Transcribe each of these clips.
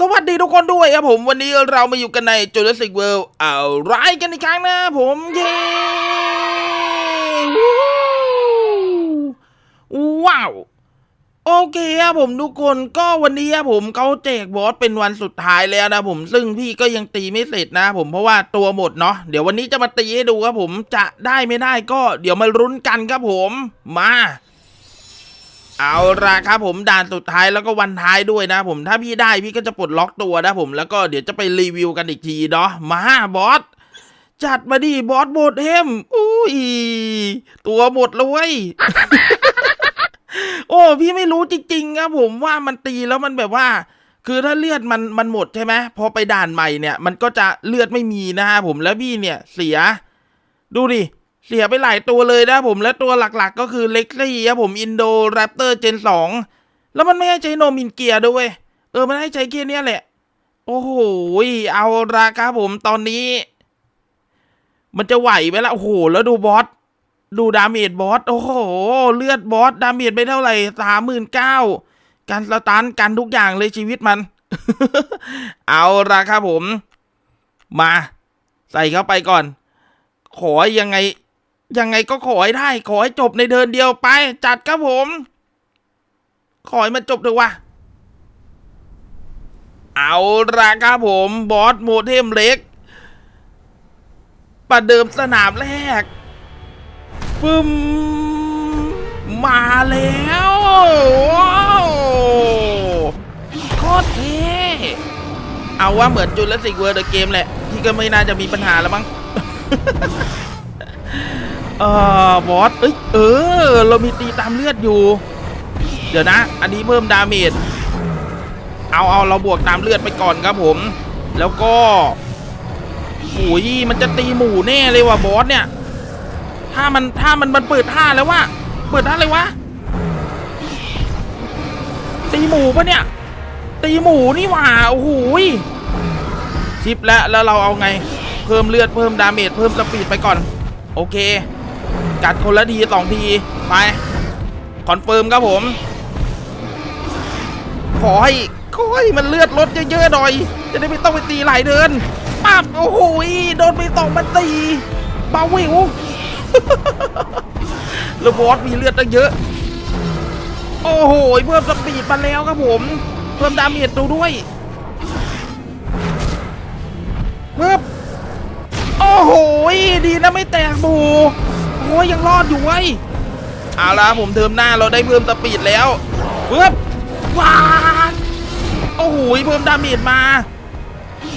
สวัสดีทุกคนด้วยครับผมวันนี้เรามาอยู่กันใน Jurassic World เอาไรกันอีกครั้งนะผมเย้วู้ว้าวโอเคครับผมทุกคนก็วันนี้ครับผมเขาแจกบอสเป็นวันสุดท้ายแล้วนะผมซึ่งพี่ก็ยังตีไม่เสร็จนะผมเพราะว่าตัวหมดเนาะเดี๋ยววันนี้จะมาตีให้ดูครับผมจะได้ไม่ได้ก็เดี๋ยวมารุ้นกันครับผมมา เอาละครับผมด่านสุดท้ายแล้วก็วันท้ายด้วยนะผมถ้าพี่ได้พี่ก็จะปลดล็อกตัวนะผมแล้วก็เดี๋ยวจะไปรีวิวกันอีกทีเนาะมาบอสจัดมาดิบอสหมดเฮมอุ้ยตัวหมดเลยเว้ยโอ้ พี่ไม่รู้จริงๆครับผมว่ามันตีแล้วมันแบบว่า คือถ้าเลือดมันมันหมดใช่ไหมพอไปด่านใหม่เนี่ย มันก็จะเลือดไม่มีนะฮะผมแล้วพี่เนี่ยเสีย ดูดิ เสียไปหลายตัวเลยนะผมและตัวหลักๆ ก็คือเล็กซี่ครับผมอินโดแรปเตอร์เจนสองแล้วมันไม่ให้ใช้โนมินเกียร์ด้วย เออมันให้ใช้เกียร์เนี้ยแหละ โอ้โหเอาราครับผมตอนนี้ มันจะไหวไหมล่ะโอ้โห แล้วดูบอสดูดาเมจบอสโอ้โห เลือดบอสดาเมจไปเท่าไหร่สามหมื่นเก้าการสตันกันทุกอย่างเลยชีวิตมัน เอาละครับผม มา ใส่เข้าไปก่อน ขอยังไง ยังไงก็ขอให้ได้ ขอให้จบในเดินเดียวไป จัดครับผม ขอให้มันจบเถอะวะเอาละครับผมบอสโมเทมเล็ก ประเดิมสนามแรกปึ้มมาแล้วโคตรเท่เอาว่าเหมือนจุลศิกเวิร์ดเกมแหละ ที่ก็ไม่น่าจะมีปัญหาแล้วมั้ง เออบอสเอ้ยเออ เรามีตีตามเลือดอยู่ เดี๋ยวนะ อันนี้เพิ่มดาเมจเอาเอาเราบวกตามเลือดไปก่อนครับผม แล้วก็โอ้ยมันจะตีหมู่แน่เลยว่ะบอสเนี่ย ถ้ามันถ้ามันมันเปิดท่าแล้วว่าเปิดท่าเลยวะตีหมูปะเนี่ย ตีหมูนี่หว่าโอ้โหยชิปแล้วแล้วเราเอาไง เพิ่มเลือดเพิ่มดาเมจเพิ่มสปีดไปก่อน โอเค กัดคนละทีสองที ไป คอนเฟิร์มครับผม ขอให้ขอให้มันเลือดลดเยอะๆหน่อย จะได้ไม่ต้องไปตีหลายเดินปั๊บโอ้โหโดนไปสองมันตีเบาวิวแล้วบอสมีเลือดตั้งเยอะ โอ้โหเพิ่มสปีดมาแล้วครับผม เพิ่มดาเมจดูด้วยเพิ่มโอ้โหดีนะไม่แตกบู โอ้ยยังรอดอยู่เว้ยเอาละผมเทอมหน้าเราได้เพิ่มสปีดแล้วเพิ่มว้าดโอ้โหเพิ่มดาเมจมา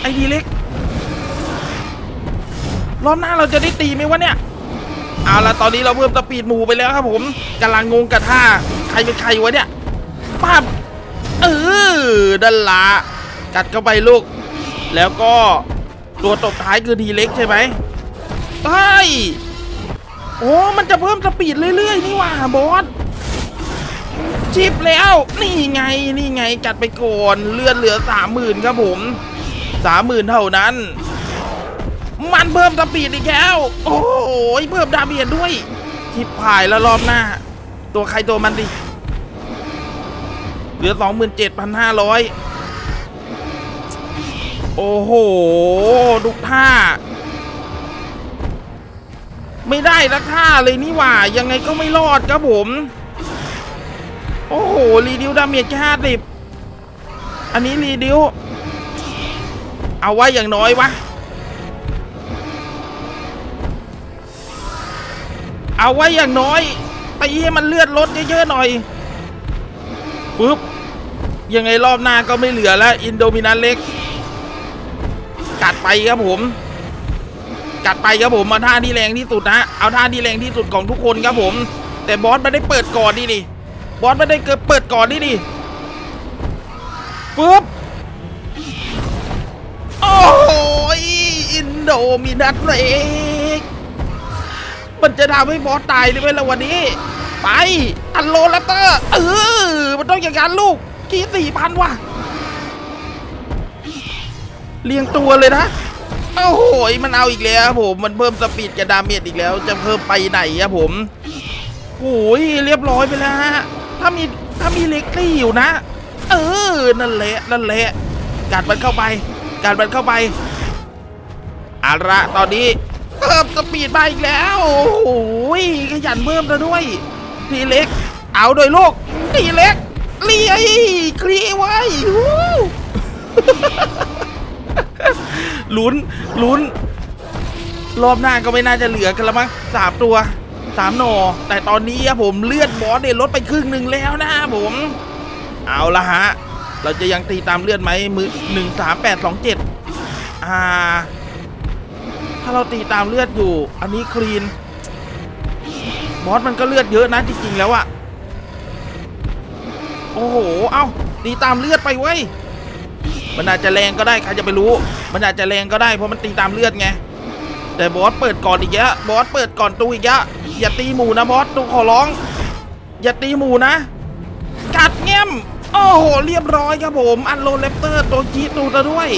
ไอ้ดีเล็กรอบหน้าเราจะได้ตีไหมวะเนี่ยเอาละตอนนี้เราเพิ่มสปีดหมูไปแล้วครับผมกำลังงงกับท่าใครเป็นใครวะเนี่ยปั๊บเออดันละกัดเข้าไปลูก แล้วก็ตัวตบท้ายคือทีเล็กใช่ไหมเฮ้ย โอ้มันจะเพิ่มสปีดเรื่อยๆนี่ว่าบอสชิปแล้ว นี่ไงนี่ไงจัดไปก่อนเลือดเหลือสามหมื่นครับผมสามหมื่นเท่านั้น มันเพิ่มสปีดอีกแล้ว โอ้โหเพิ่มดาเมจด้วยทิพพายแล้วรอบหน้า ตัวใครตัวมันดิเหลือสองหมื่นเจ็ดพันห้าร้อยโอ้โหทุกท่า ไม่ได้สักท่าเลยนี่หว่า ยังไงก็ไม่รอดครับผม โอ้โห รีดิวดาเมจแค่ห้าสิบอันนี้รีดิว เอาไว้อย่างน้อยวะ เอาไว้อย่างน้อยไปให้มันเลือดลดเยอะๆหน่อยปึ๊บยังไงรอบหน้าก็ไม่เหลือแล้ว อินโดมินันเล็กกัดไปครับผม กัดไปครับผมมาท่าที่แรงที่สุดนะเอาท่าที่แรงที่สุดของทุกคนครับผม แต่บอสไม่ได้เปิดก่อนดิดิบอสไม่ได้เกิดเปิดก่อนดิดิปึ๊บโอ้โหอินโดมินันเล็กมันจะทำให้บอสตายได้ไหมล่ะวันนี้ ไปอันโลลัตเตอร์เออมันต้องอย่างนั้นลูกกี่สี่พันว่ะเรียงตัวเลยนะ โอ้โหมันเอาอีกแล้วผมมันเพิ่มสปีดกับดาเมจอีกแล้ว จะเพิ่มไปไหนอะผมโอ้ยเรียบร้อยไปแล้วฮะถ้ามีถ้ามีเล็กลี่อยู่นะ เออนั่นแหละนั่นแหละกัดมันเข้าไปกัดมันเข้าไปอาละตอนนี้เพิ่มสปีดมาอีกแล้วโอ้โหขยันเพิ่มซะด้วยทีเล็ก เอาโดยลูกทีเล็กเลียคลีไว้ ลุ้นลุ้น รอบหน้าก็ไม่น่าจะเหลือกันแล้วมั้งสามตัวสามหนอแต่ตอนนี้อะผมเลือดบอสเนี่ยลดไปครึ่งหนึ่งแล้วนะผม เอาละฮะ เราจะยังตีตามเลือดไหมมือหนึ่งสามแปดสองเจ็ดอ่า ถ้าเราตีตามเลือดอยู่ อันนี้คลีน บอสมันก็เลือดเยอะนะจริงๆแล้วอะโอ้โห เอ้าตีตามเลือดไปเว้ย มันอาจจะแรงก็ได้ใครจะไปรู้ มันอาจจะแรงก็ได้เพราะมันตีตามเลือดไง แต่บอสเปิดก่อนอีกแยอะบอสเปิดก่อนตูอีกแยอะอย่าตีหมูนะบอสตูขอร้อง อย่าตีหมูนะ กัดแง้มโอ้โหเรียบร้อยครับผม อันโลเลปเตอร์ตัวจีตูซะด้วย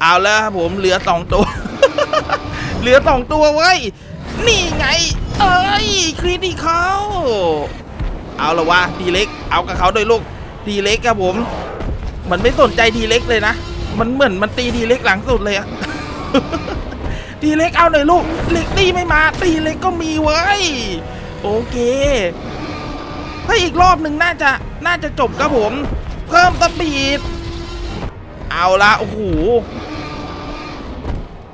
เอาแล้วครับผมเหลือสองตัว เหลือสองตัวเว้ย นี่ไง เอ้ยคริติเขา เอาละวะทีเล็ก เอากับเขาโดวยลูกทีเล็กครับผม มันไม่สนใจทีเล็กเลยนะ มันเหมือนมันตีทีเล็กหลังสุดเลยอะทีเล็กเอาหน่อยลูกเล็กตีไม่มา ตีเล็กก็มีเว้ย โอเค ถ้าอีกรอบหนึ่งน่าจะน่าจะจบครับผม เพิ่มสปีด เอาละโอ้โห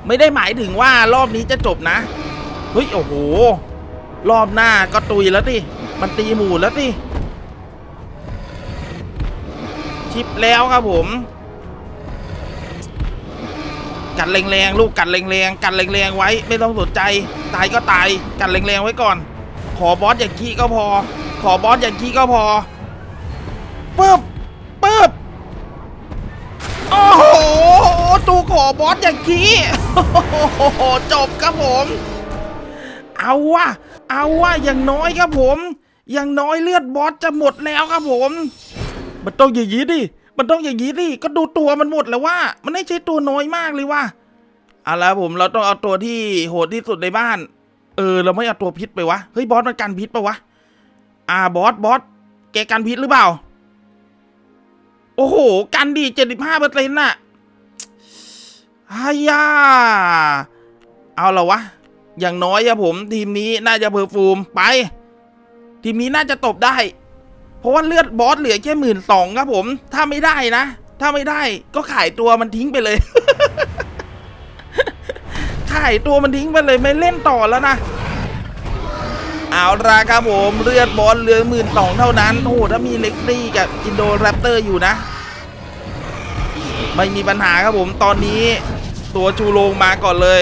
ไม่ได้หมายถึงว่ารอบนี้จะจบนะ เฮ้ย โอ้โห รอบหน้าก็ตุยแล้วดิ มันตีหมูแล้วดิ ชิปแล้วครับผม กัดแรงๆลูกกัดแรงๆกัดแรงๆไว้ไม่ต้องสนใจตายก็ตายกัดแรงๆไว้ก่อน ขอบอสอย่างขี้ก็พอ ขอบอสอย่างขี้ก็พอปึ๊บปึ๊บโอ้โหตูขอบอสอย่างขี้จบครับผม เอาว่ะเอาว่ะอย่างน้อยครับผม อย่างน้อยเลือดบอสจะหมดแล้วครับผม มันต้องอย่างนี้ดิ มันต้องอย่างนี้ดิ ก็ดูตัวมันหมดแล้วว่า มันไม่ใช่ตัวน้อยมากเลยว่าเอาละผมเราต้องเอาตัวที่โหดที่สุดในบ้าน เออ เราไม่เอาตัวพิษไปวะ เฮ้ยบอสมันกันพิษปะวะ อ่าบอสบอสแกกันพิษหรือเปล่า โอ้โห กันดีเจ็ดสิบห้าเปอร์เซ็นต์น่ะฮายาเอาละวะ อย่างน้อยอะผม ทีมนี้น่าจะเพอร์ฟูมไป ทีมนี้น่าจะตบได้ เพราะว่าเลือดบอสเหลือแค่หมื่นสองครับผม ถ้าไม่ได้นะ ถ้าไม่ได้ก็ขายตัวมันทิ้งไปเลย ขายตัวมันทิ้งไปเลยไม่เล่นต่อแล้วนะเอาละครับผมเลือดบอสเหลือหมื่นสองเท่านั้นโอ้โหถ้ามีเล็กซี่กับอินโดแรปเตอร์อยู่นะ ไม่มีปัญหาครับผมตอนนี้ ตัวชูโรงมาก่อนเลย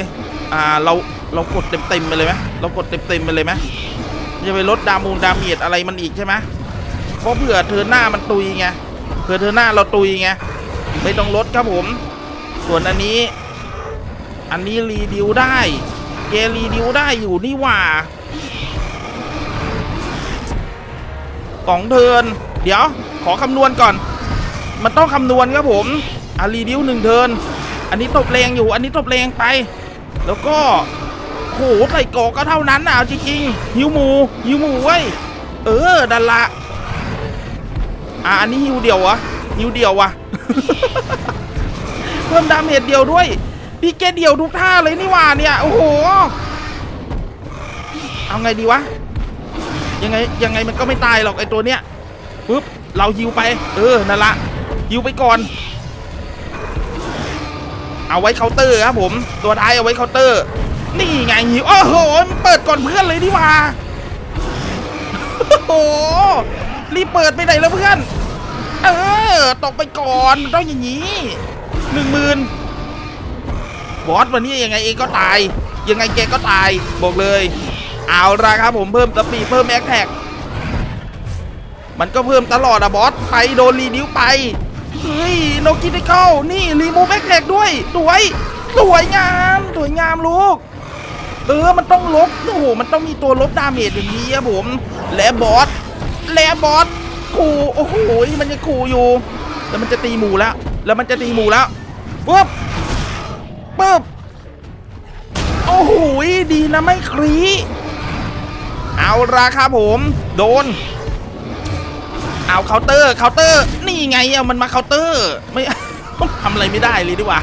อ่าเราเรากดเต็มๆไปเลยไหมเรากดเต็มๆไปเลยไหมจะไปลดดามูดาเมียดอะไรมันอีกใช่ไหม เพราะเผื่อเธอหน้ามันตุยไงเผื่อเธอหน้าเราตุยไงไม่ต้องลดครับผม ส่วนอันนี้ อันนี้รีดิวได้เกรีดิวได้อยู่นี่หว่าสองเทินเดี๋ยวขอคำนวณก่อน มันต้องคำนวณครับผมอะรีดิวหนึ่งเทินอันนี้ตบแรงอยู่ อันนี้ตบแรงไป แล้วก็โหใส่กอกก็เท่านั้นนะจริงๆหิวหมูหิวหมูเว้ยเออดันละ อะอันนี้ฮิวเดียววะฮิวเดียววะเพิ่มดาเมจเดียวด้วยพี่แกเดียวทุกท่าเลยนี่หว่าเนี่ยโอ้โหเอาไงดีวะยังไงยังไงมันก็ไม่ตายหรอกไอตัวเนี้ยปึ๊บเราฮิวไป เออนั่นละฮิวไปก่อน เอาไว้เคาน์เตอร์ครับผมตัวท้ายเอาไว้เคาน์เตอร์ นี่ไงฮิวโอ้โหมันเปิดก่อนเพื่อนเลยนี่หว่าโอ้โห รีบเปิดไปไหนแล้วเพื่อน เออ ตกไปก่อนมันต้องอย่างนี้หนึ่งหมื่นบอสวันนี้ยังไงเองก็ตาย ยังไงแกก็ตาย บอกเลย เอาละครับผมเพิ่มสปีเพิ่มแอคแท็กมันก็เพิ่มตลอดอะบอส ไปโดนรีดิวไป เฮ้ยโนกิติคอลนี่รีมูแอคแท็กด้วยสวยสวยงามสวยงามลูก เออ มันต้องลบ โอ้โห มันต้องมีตัวลบดาเมจอย่างนี้ครับผม และบอส และบอสขู่โอ้โหมันยังขู่อยู่ แล้วมันจะตีหมูแล้ว แล้วมันจะตีหมูแล้วปึ๊บปึ๊บโอ้โหดีนะไม่ครีเอาราคาผมโดน เอาเคาน์เตอร์เคาน์เตอร์ นี่ไงอะมันมาเคาน์เตอร์ ไม่ทำอะไรไม่ได้เลยดีกว่า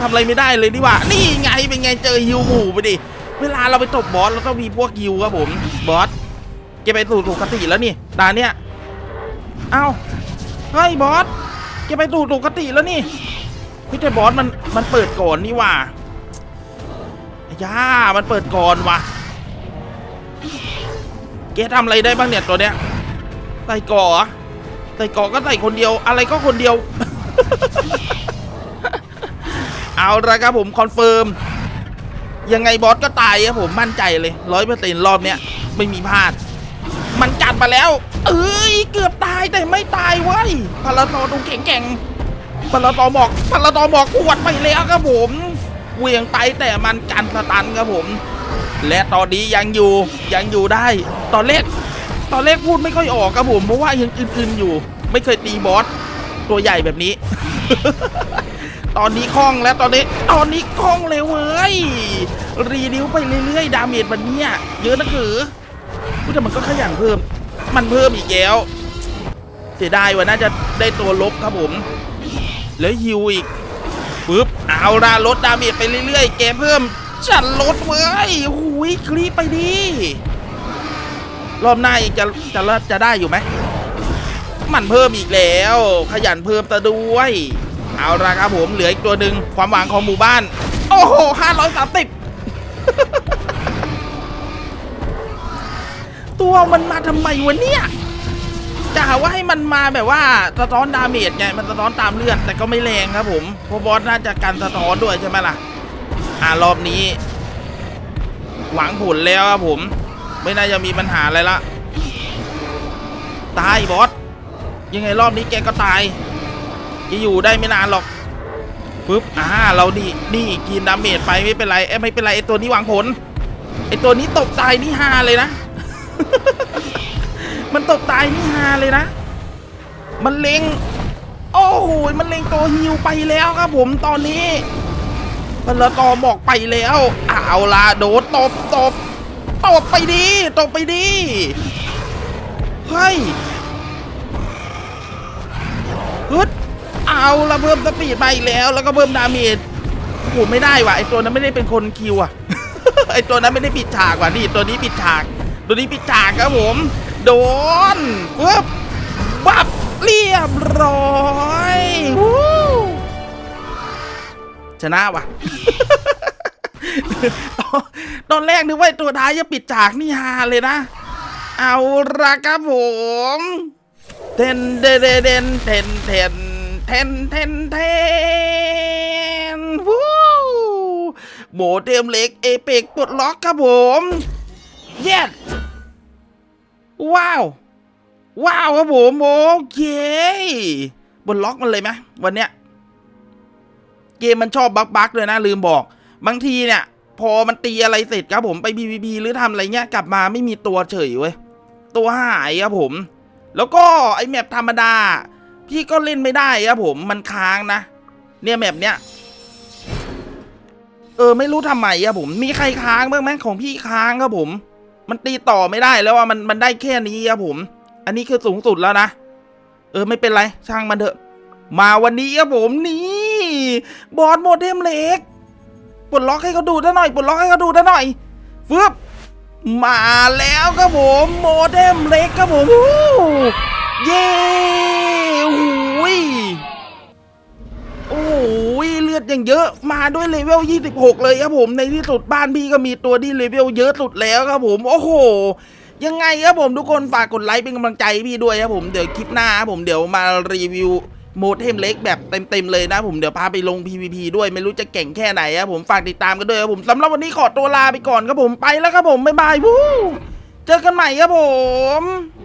ทำอะไรไม่ได้เลยดีกว่า นี่ไงเป็นไงเจอฮิวหมู่ไปดิ เวลาเราไปตบบอสเราต้องมีพวกฮิวครับผม บอส แกไปสู่ปกติแล้วนี่ดานเนี้ยเอ้าเฮ้ยบอสแกไปสู่ปกติแล้วนี่พี่แต่บอสมันมันเปิดก่อนนี่ว่าย่ามันเปิดก่อนว่ะแกทำอะไรได้บ้างเนี่ยตัวเนี้ยใส่ก่อเหรอใส่ก่อก็ใส่คนเดียว อะไรก็คนเดียว เอาละครับผมคอนเฟิร์มยังไงบอสก็ตายครับผมมั่นใจเลยร้อยเปอร์เซ็นต์รอบเนี้ยไม่มีพลาด มันจัดมาแล้ว เอ้ยเกือบตายแต่ไม่ตายเว้ยพาราตอดูแข็งแกร่งพาราตอบอกพาราตอบอกขวดไปแล้วครับผมเวียงไปแต่มันกันสตันครับผม และตอนนี้ยังอยู่ยังอยู่ได้ ตอนแรกตอนแรกพูดไม่ค่อยออกครับผมเพราะว่ายังอื่นๆอยู่ ไม่เคยตีบอสตัวใหญ่แบบนี้ ตอนนี้คล่องแล้วตอนนี้ ตอนนี้คล่องเลยเว้ยรีดิวไปเรื่อยๆ ดาเมจมันเนี่ยเยอะนะคือ พูดแต่มันก็ขยันเพิ่ม มันเพิ่มอีกแล้ว เสียดายว่าน่าจะได้ตัวลบครับผม แล้วฮิวอีกปึ๊บเอาละลดดาเมจไปเรื่อยๆแกมเพิ่มฉันลดเว้ยหุยคลีไปดิรอบหน้าอีกจะจะจะได้อยู่ไหม มันเพิ่มอีกแล้ว ขยันเพิ่มตะด้วย เอาละครับผมเหลืออีกตัวหนึ่งความหวังของหมู่บ้าน โอ้โหห้าร้อยสามสิบ ตัวมันมาทำไมวะเนี่ยจะหาว่าให้มันมาแบบว่าสะท้อนดาเมจไงมันสะท้อนตามเลือดแต่ก็ไม่แรงครับผมเพราะบอสน่าจะกันสะท้อนด้วยใช่ไหมล่ะ อ่ารอบนี้ หวังผลแล้วครับผม ไม่น่าจะมีปัญหาอะไรละตายบอสยังไงรอบนี้แกก็ตายจะอยู่ได้ไม่นานหรอกปึ๊บอ่าเรานี่นี่กินดาเมจไปไม่เป็นไรเอ้ไม่เป็นไรไอตัวนี้หวังผลไอตัวนี้ตกตายนี่ฮาเลยนะ มันตกตายนี่ฮาเลยนะ มันเล็ง โอ้โห มันเล็งตัวฮิวไปแล้วครับผมตอนนี้มันละตอบอกไปแล้ว เอาละโดดตบตบตบไปดีตบไปดี เฮ้ยฮึดเอาละเพิ่มสปีดมาอีกแล้ว แล้วก็เพิ่มดาเมจโอ้โหไม่ได้ว่ะไอตัวนั้นไม่ได้เป็นคนคิวอะไอตัวนั้นไม่ได้ปิดฉากว่ะนี่ตัวนี้ปิดฉาก ตัวนี้ปิดฉากครับผม โดนปึ๊บบับเรียบร้อยชนะว่ะตอนแรกนึกว่าตัวท้ายจะปิดฉากนี่ฮาเลยนะ เอาละครับผมเทนเดเดเดนเทนเทนเทนเทนเทนวู้โมเดมเล็กเอเปกปลดล็อกครับผม เย็ด ว้าว ว้าวครับผมโอเคบนล็อกมันเลยไหมวันเนี้ยเกมมันชอบบักบักเลยนะ ลืมบอก บางทีเนี่ย พอมันตีอะไรเสร็จครับผมไป PVP หรือทำอะไรเงี้ยกลับมาไม่มีตัวเฉยเว้ย ตัวหายครับผม แล้วก็ไอแมปธรรมดา พี่ก็เล่นไม่ได้ครับผมมันค้างนะ เนี่ยแมปเนี้ยเออไม่รู้ทำไมครับผม มีใครค้างบ้างไหมของพี่ค้างครับผม มันตีต่อไม่ได้แล้วว่ามันมันได้แค่นี้ครับผม อันนี้คือสูงสุดแล้วนะ เออไม่เป็นไรช่างมันเถอะ มาวันนี้ครับผมนี่บอสโมเดมเล็กปลดล็อกให้เขาดูด้หน่อยปลดล็อกให้เขาดูด้หน่อยฟึบมาแล้วครับผมโมเดมเล็กครับผมเย้หูยโอ้โหเลื อดยังเยอะมาด้วยเลเวล 26 เลยครับผมในที่สุดบ้านพี่ก็มีตัวที่เลเวลเยอะสุดแล้วครับผมโอ้โหยังไงครับผมทุกคนฝากกดไลค์เป็นกำลังใจพี่ด้วยครับผมเดี๋ยวคลิปหน้าครับผมเดี๋ยวมารีวิวโมเทมเล็กแบบเต็มๆเลยนะผมเดี๋ยวพาไปลง PVP ด้วยไม่รู้จะเก่งแค่ไหนครับผมฝากติดตามกันด้วยครับผมสำหรับวันนี้ขอตัวลาไปก่อนครับผมไปแล้วครับผมบ๊ายบายวู้เจอกันใหม่ครับผม